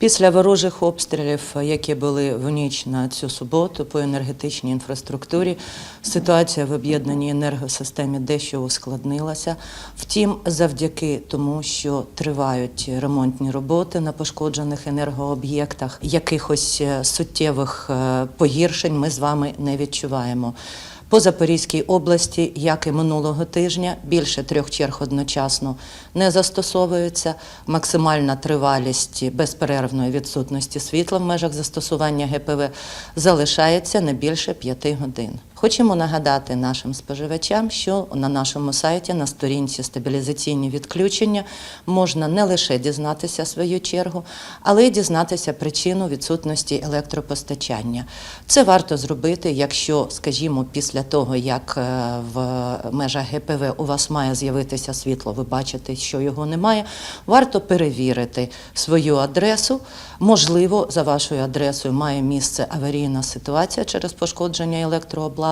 Після ворожих обстрілів, які були в ніч на цю суботу по енергетичній інфраструктурі, ситуація в об'єднаній енергосистемі дещо ускладнилася. Втім, завдяки тому, що тривають ремонтні роботи на пошкоджених енергооб'єктах, якихось е, суттєвих е, погіршень ми з вами не відчуваємо. По Запорізькій області, як і минулого тижня, більше трьох черг одночасно не застосовуються. Максимальна тривалість безперервної відсутності світла в межах застосування ГПВ залишається не більше п'яти годин. Хочемо нагадати нашим споживачам, що на нашому сайті на сторінці стабілізаційні відключення можна не лише дізнатися свою чергу, але й дізнатися причину відсутності електропостачання. Це варто зробити, якщо, скажімо, після того, як е, в межах ГПВ у вас має з'явитися світло, ви бачите, що його немає. Варто перевірити свою адресу. Можливо, за вашою адресою має місце аварійна ситуація через пошкодження електрообладнання,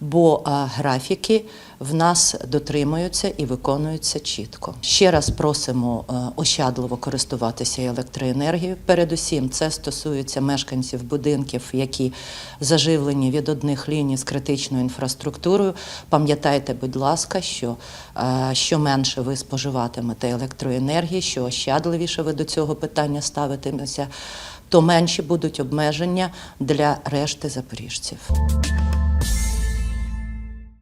бо а, графіки в нас дотримуються і виконуються чітко. Ще раз просимо ощадливо користуватися електроенергією. Передусім, це стосується мешканців будинків, які заживлені від одних ліній з критичною інфраструктурою. Пам'ятайте, будь ласка, що що менше ви споживатимете електроенергії, що ощадливіше ви до цього питання ставитимеся, то менші будуть обмеження для решти запоріжців.